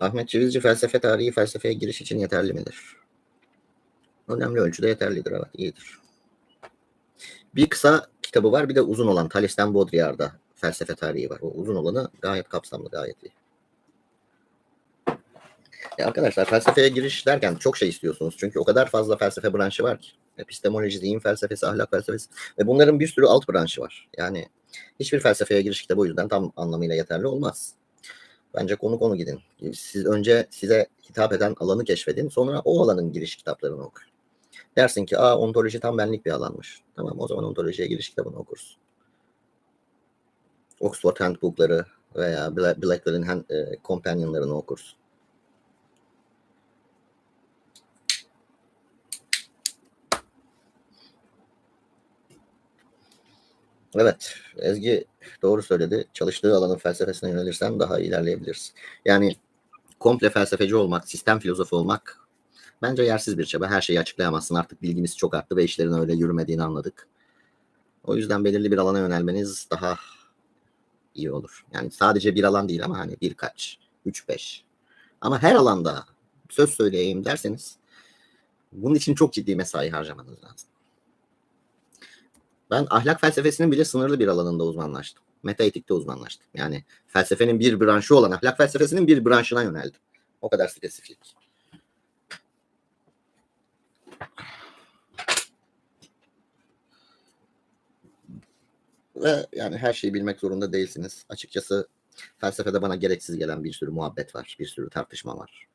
Ahmet Cevizci felsefe tarihi felsefeye giriş için yeterli midir? Önemli ölçüde yeterlidir evet iyidir. Bir kısa kitabı var bir de uzun olan Thales'ten Baudrillard'da felsefe tarihi var. O uzun olanı gayet kapsamlı gayet iyi. Ya arkadaşlar felsefeye giriş derken çok şey istiyorsunuz. Çünkü o kadar fazla felsefe branşı var ki. Epistemoloji, zihin felsefesi, ahlak felsefesi ve bunların bir sürü alt branşı var. Yani hiçbir felsefeye giriş kitabı o yüzden tam anlamıyla yeterli olmaz. Bence konu konu gidin. Siz önce size hitap eden alanı keşfedin. Sonra o alanın giriş kitaplarını okuyun. Dersin ki aa ontoloji tam benlik bir alanmış. Tamam o zaman ontolojiye giriş kitabını okursun. Oxford Handbook'ları veya Bla- Blackwell'in hand, e, Companion'larını okursun. Evet, Ezgi doğru söyledi. Çalıştığı alanın felsefesine yönelirsen daha iyi ilerleyebilirsin. Yani komple felsefeci olmak, sistem filozofu olmak bence yersiz bir çaba. Her şeyi açıklayamazsın. Artık bilgimiz çok arttı ve işlerin öyle yürümediğini anladık. O yüzden belirli bir alana yönelmeniz daha iyi olur. Yani sadece bir alan değil ama hani birkaç, üç beş. Ama her alanda söz söyleyeyim derseniz bunun için çok ciddi mesai harcamanız lazım. Ben ahlak felsefesinin bile sınırlı bir alanında uzmanlaştım. Metaetikte uzmanlaştım. Yani felsefenin bir branşı olan ahlak felsefesinin bir branşına yöneldim. O kadar spesifik. Ve yani her şeyi bilmek zorunda değilsiniz. Açıkçası felsefede bana gereksiz gelen bir sürü muhabbet var, bir sürü tartışma var.